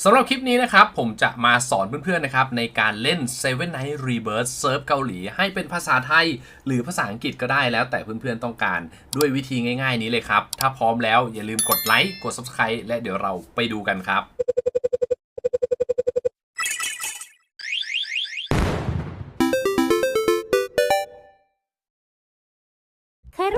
สำหรับคลิปนี้นะครับ ผมจะมาสอนเพื่อนๆนะครับ ในการเล่น Seven Night Rebirth เซิร์ฟเกาหลี ให้เป็นภาษาไทย หรือภาษาอังกฤษก็ได้แล้วแต่เพื่อนๆต้องการด้วยวิธีง่ายๆนี้เลยครับ ถ้าพร้อมแล้วอย่าลืมกดไลค์กด Subscribe และเดี๋ยวเราไปดูกันครับ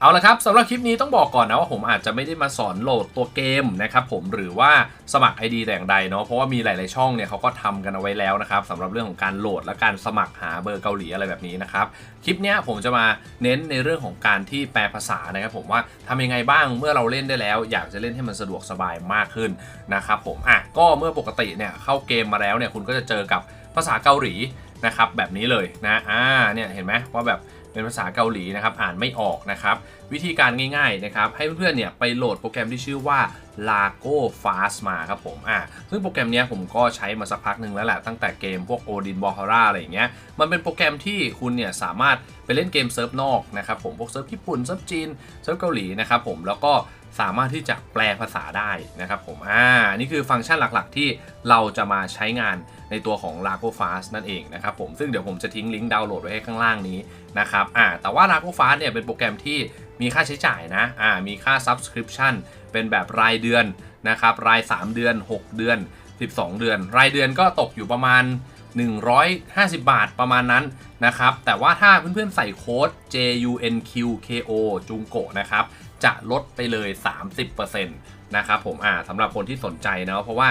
เอาละครับสำหรับคลิปนี้ต้องบอกก่อนนะว่าผมอาจจะไม่ได้มาสอนโหลดตัวเกมนะครับผมหรือว่าสมัคร ID แต่อย่างใดเนาะเพราะว่ามีหลาย ๆ ช่องเนี่ยเขาก็ทำกันเอาไว้แล้วนะครับสำหรับเรื่องของการโหลดและการสมัครหาเบอร์เกาหลีอะไรแบบนี้นะครับคลิปเนี้ยผมจะมาเน้นในเรื่องของการที่แปลภาษานะครับผมว่าทำยังไงบ้างเมื่อเราเล่นได้แล้ว อยากจะเล่นให้มันสะดวกสบายมากขึ้นนะครับผมอะก็เมื่อปกติเนี่ยเข้าเกมมาแล้วเนี่ยคุณก็จะเจอกับภาษาเกาหลีนะครับแบบนี้เลยนะอ่าเนี่ยเห็นไหมว่าแบบ เป็นภาษาเกาหลีนะครับ อ่านไม่ออกนะครับ วิธีการง่ายๆนะครับ ให้เพื่อนๆเนี่ยไปโหลดโปรแกรมที่ชื่อว่า Lago Fast มาครับผม อ่า ซึ่งโปรแกรมนี้ผมก็ใช้มาสักพักหนึ่งแล้วแหละ ตั้งแต่เกมพวก Odin b a l h a r a อะไรอย่างเงี้ย มันเป็นโปรแกรมที่คุณเนี่ยสามารถไปเล่นเกมเซิร์ฟนอกนะครับผม พวกเซิร์ฟญี่ปุ่น เซิร์ฟจีน เซิร์ฟเกาหลีนะครับผม แล้วก็ สามารถที่จะแปลภาษาได้นะครับผม อ่า นี่คือฟังก์ชันหลักๆ ที่เราจะมาใช้งานในตัวของ Lago Fast นั่นเองนะครับผม ซึ่งเดี๋ยวผมจะทิ้งลิงก์ดาวน์โหลดไว้ให้ข้างล่างนี้นะครับ อ่า แต่ว่า Lago Fast เนี่ยเป็นโปรแกรมที่มีค่าใช้จ่ายนะ อ่า มีค่า subscription เป็นแบบรายเดือนนะครับ ราย 3 เดือน 6 เดือน 12 เดือน รายเดือนก็ตกอยู่ประมาณ 150 บาทประมาณนั้นนะครับ แต่ว่าถ้าเพื่อนๆใส่โค้ด JUNQKO จุงโกะนะครับจะลดไปเลย 30%นะครับผมอ่าสำหรับคนที่สนใจนะเพราะว่า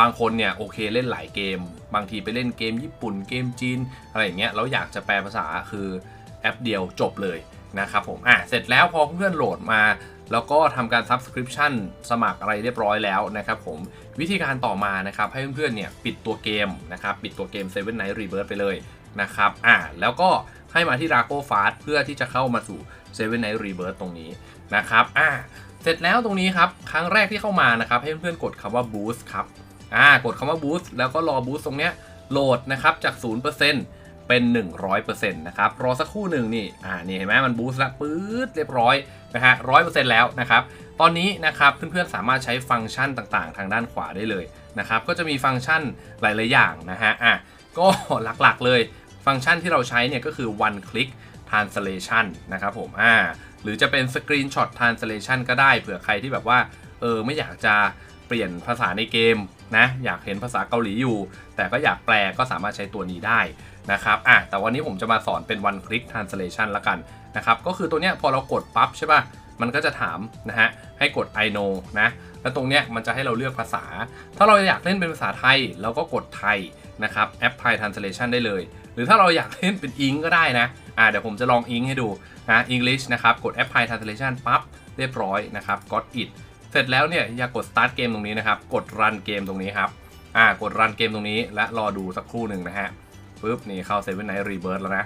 บางคนเนี่ยโอเคเล่นหลายเกม บางทีไปเล่นเกมญี่ปุ่นเกมจีน อะไรอย่างเงี้ยแล้วอยากจะแปลภาษาคือแอปเดียวจบเลยนะครับผมอะเสร็จแล้วพอเพื่อนโหลดมา แล้วก็ทำการ subscription สมัครอะไรเรียบร้อยแล้วนะครับผมวิธีการต่อมานะครับให้เพื่อนๆเนี่ยปิดตัวเกมนะครับปิดตัวเกม Seven Night Rebirth ไปเลยนะครับอะแล้วก็ให้มาที่ Rago Fast เพื่อที่จะเข้ามาสู่ Seven Night Rebirth ตรงนี้นะครับอะเสร็จแล้วตรงนี้ครับ ครั้งแรกที่เข้ามานะครับ ให้เพื่อนๆกดคำว่า boost ครับอ่ากดคำว่า boost แล้วก็รอ boost ตรงเนี้ยโหลดนะครับจาก 0%เป็น 100%นะครับ รอสักครู่หนึ่งนี่ อ่า นี่เห็นไหมมันบูสต์แล้วปื๊ดเรียบร้อยนะฮะร้อยเปอร์เซ็นต์แล้วนะครับ ตอนนี้นะครับเพื่อนๆสามารถใช้ฟังก์ชันต่างๆ ทางด้านขวาได้เลยนะครับ ก็จะมีฟังก์ชันหลายๆอย่างนะฮะ อะ ก็หลักๆเลย ฟังก์ชันที่เราใช้เนี่ยก็คือ one click translation นะครับผมอ่าหรือจะเป็น screenshot translation ก็ได้เผื่อใครที่แบบว่าเออไม่อยากจะเปลี่ยนภาษาในเกมนะอยากเห็นภาษาเกาหลีอยู่ แต่ก็อยากแปลก็สามารถใช้ตัวนี้ได้นะครับอะแต่วันนี้ผมจะมาสอนเป็น one click translation ละกันนะครับก็คือตัวเนี้ยพอเรากดปั๊บใช่ป่ะมันก็จะถามนะฮะให้กด I know นะแล้วตรงเนี้ยมันจะให้เราเลือกภาษา ถ้าเราอยากเล่นเป็นภาษาไทย เราก็กดไทยนะครับแอปไทย translation ได้เลยหรือถ้าเราอยากเล่นเป็นอิงก็ได้นะอ่าเดี๋ยวผมจะลองอิงให้ดูนะ English นะครับ กดแอปไทย translation ปั๊บเรียบร้อยนะครับ got it เสร็จแล้วเนี่ยอย่ากด start เกมตรงนี้นะครับ กด run เกมตรงนี้ครับอ่ากด run เกมตรงนี้และรอดูสักครู่หนึ่งนะฮะปุ๊บนี่เข้า Seven Night Rebirth แล้วนะ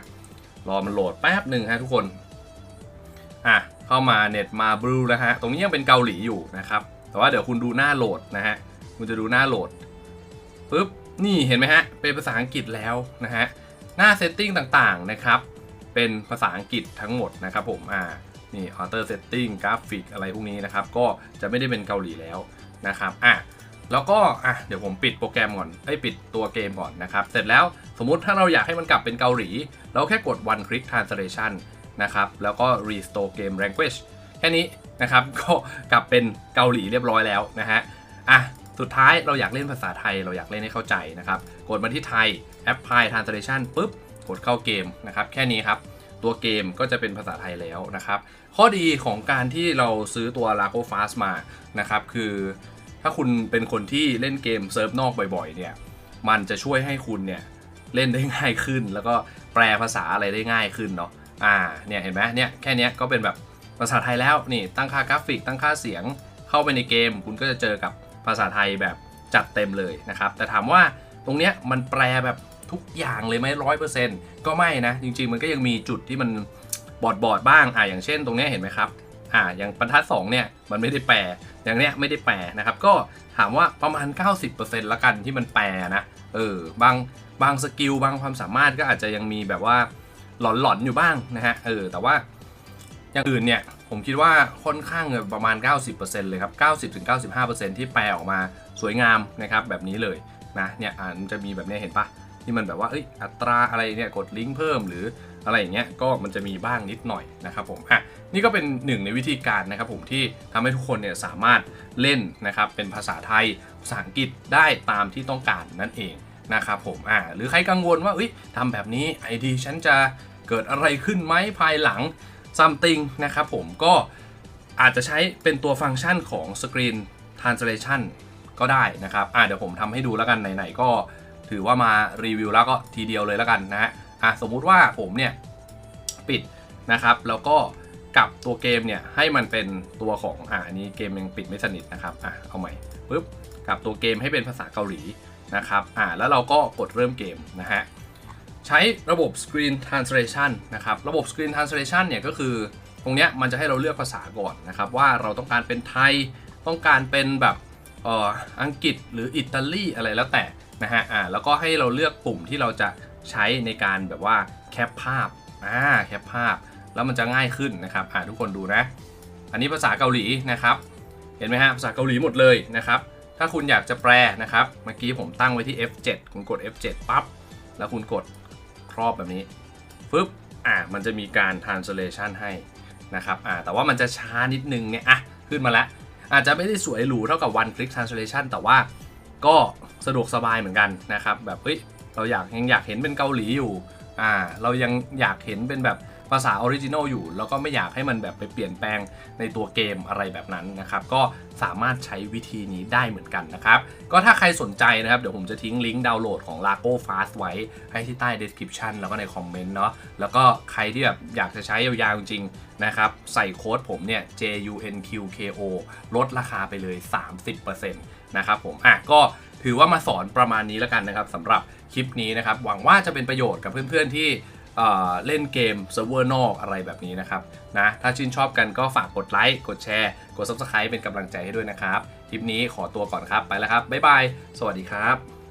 รอมันโหลดแป๊บหนึ่งฮะทุกคนอะเข้ามาเน็ตมาบลูนะฮะ ตรงนี้ยังเป็นเกาหลีอยู่นะครับ แต่ว่าเดี๋ยวคุณดูหน้าโหลดนะฮะ คุณจะดูหน้าโหลดปุ๊บ นี่เห็นไหมฮะ เป็นภาษาอังกฤษแล้วนะฮะ หน้าเซตติ้งต่างๆนะครับ เป็นภาษาอังกฤษทั้งหมดนะครับผมอ่านี่ออเตอร์เซตติ้งกราฟิกอะไรพวกนี้นะครับ ก็จะไม่ได้เป็นเกาหลีแล้วนะครับอะแล้วก็อะเดี๋ยวผมปิดโปรแกรมก่อนไอ้ปิดตัวเกมก่อนนะครับ เสร็จแล้วสมมุติถ้าเราอยากให้มันกลับเป็นเกาหลี เราแค่กด one click translation นะครับ แล้วก็ restore game language แค่นี้นะครับ ก็กลับเป็นเกาหลีเรียบร้อยแล้วนะฮะอะ สุดท้ายเราอยากเล่นภาษาไทยเราอยากเล่นให้เข้าใจนะครับ กดมาที่ไทย apply translation ปุ๊บ กดเข้าเกมนะครับ แค่นี้ครับ ตัวเกมก็จะเป็นภาษาไทยแล้วนะครับ ข้อดีของการที่เราซื้อตัว Lago Fast มานะครับ คือถ้าคุณเป็นคนที่เล่นเกมเซิร์ฟนอกบ่อยๆเนี่ย มันจะช่วยให้คุณเนี่ยเล่นได้ง่ายขึ้น แล้วก็แปลภาษาอะไรได้ง่ายขึ้นเนาะ อ่า เนี่ยเห็นไหมเนี่ยแค่นี้ก็เป็นแบบภาษาไทยแล้วนี่ตั้งค่ากราฟิกตั้งค่าเสียงเข้าไปในเกม คุณก็จะเจอกับ ภาษาไทยแบบจัดเต็มเลยนะครับ แต่ถามว่าตรงเนี้ยมันแปลแบบทุกอย่างเลยไหมร้อยเปอร์เซ็นต์ก็ไม่นะ จริง ๆ มันก็ยังมีจุดที่มันบอดบอดๆบ้างอ่าอย่างเช่น ตรงเนี้ยเห็นไหมครับอ่าอย่างบรรทัด2เนี่ยมันไม่ได้แปลอย่างเนี้ยไม่ได้แปลนะครับก็ถามว่าประมาณ 90%ละกันที่มันแปลนะเออบางบางสกิลบางความสามารถก็อาจจะยังมีแบบว่าหลอนๆอยู่บ้างนะฮะเออแต่ว่า อย่างอื่นเนี่ยผมคิดว่าค่อนข้างประมาณ 90%เลยครับ 90-95%ที่แปลออกมาสวยงามนะครับแบบนี้เลยนะเนี่ยอ่ามันจะมีแบบนี้เห็นปะที่มันแบบว่าเอ้ยอัตราอะไรเนี่ยกดลิงก์เพิ่มหรืออะไรอย่างเงี้ยก็มันจะมีบ้างนิดหน่อยนะครับผมอะนี่ก็เป็นหนึ่งในวิธีการนะครับผมที่ทำให้ทุกคนเนี่ยสามารถเล่นนะครับเป็นภาษาไทยภาษาอังกฤษได้ตามที่ต้องการนั่นเองนะครับผมอ่าหรือใครกังวลว่าเอ้ยทำแบบนี้ไอดีฉันจะเกิดอะไรขึ้นไหมภายหลัง something นะครับผมก็อาจจะใช้เป็นตัวฟังก์ชันของ Screen Translation ก็ได้นะครับอะเดี๋ยวผมทำให้ดูแล้วกันไหนๆก็ถือว่ามารีวิวแล้วก็ทีเดียวเลยแล้วกันนะฮะอะสมมุติว่าผมเนี่ยปิดนะครับแล้วก็กลับตัวเกมเนี่ยให้มันเป็นตัวของอะอันนี้เกมยังปิดไม่สนิทนะครับอะเอาใหม่ปุ๊บกลับตัวเกมให้เป็นภาษาเกาหลีนะครับอะแล้วเราก็กดเริ่มเกมนะฮะ ใช้ระบบ Screen Translation นะครับ ระบบ Screen Translation เนี่ยก็คือตรงเนี้ยมันจะให้เราเลือกภาษาก่อนนะครับ ว่าเราต้องการเป็นไทยต้องการเป็นแบบอออังกฤษหรืออิตาลีอะไรแล้วแต่นะฮะอ่าแล้วก็ให้เราเลือกปุ่มที่เราจะใช้ในการแบบว่าแคปภาพอ่าแคปภาพ แล้วมันจะง่ายขึ้นนะครับอ่าทุกคนดูนะ อันนี้ภาษาเกาหลีนะครับเห็นไหมฮะภาษาเกาหลีหมดเลยนะครับถ้าคุณอยากจะแปลนะครับเมื่อกี้ผมตั้งไว้ที่ F7 คุณกด F7 ปั๊บแล้วคุณกด ครอบแบบนี้ปึ๊บอ่ามันจะมีการ translation ให้นะครับอ่าแต่ว่ามันจะช้านิดนึงเนี่ยอะขึ้นมาแล้วอาจจะไม่ได้สวยหรูเท่ากับ one click translation แต่ว่าก็สะดวกสบายเหมือนกันนะครับแบบเฮ้ยเราอยากยังอยากเห็นเป็นเกาหลีอยู่อ่าเรายังอยากเห็นเป็นแบบ ภาษาออริจินอลอยู่ แล้วก็ไม่อยากให้มันแบบไปเปลี่ยนแปลงในตัวเกมอะไรแบบนั้นนะครับ ก็สามารถใช้วิธีนี้ได้เหมือนกันนะครับ ก็ถ้าใครสนใจนะครับ เดี๋ยวผมจะทิ้งลิงก์ดาวน์โหลดของ Lago Fast ไว้ให้ที่ใต้ description แล้วก็ในคอมเมนต์เนาะแล้วก็ใครที่แบบอยากจะใช้ยาวๆจริงนะครับ ใส่โค้ดผมเนี่ย JUNQKO ลดราคาไปเลย 30%นะครับผม อะ ก็ถือว่ามาสอนประมาณนี้แล้วกันนะครับสำหรับคลิปนี้นะครับ หวังว่าจะเป็นประโยชน์กับเพื่อนๆที่ เล่นเกมเซิร์ฟเวอร์นอกอะไรแบบนี้นะครับนะถ้าชื่นชอบกันก็ฝากกดไลค์กดแชร์ กด Subscribe เป็นกำลังใจให้ด้วยนะครับ คลิปนี้ขอตัวก่อนครับไปแล้วครับ บ๊ายบาย สวัสดีครับ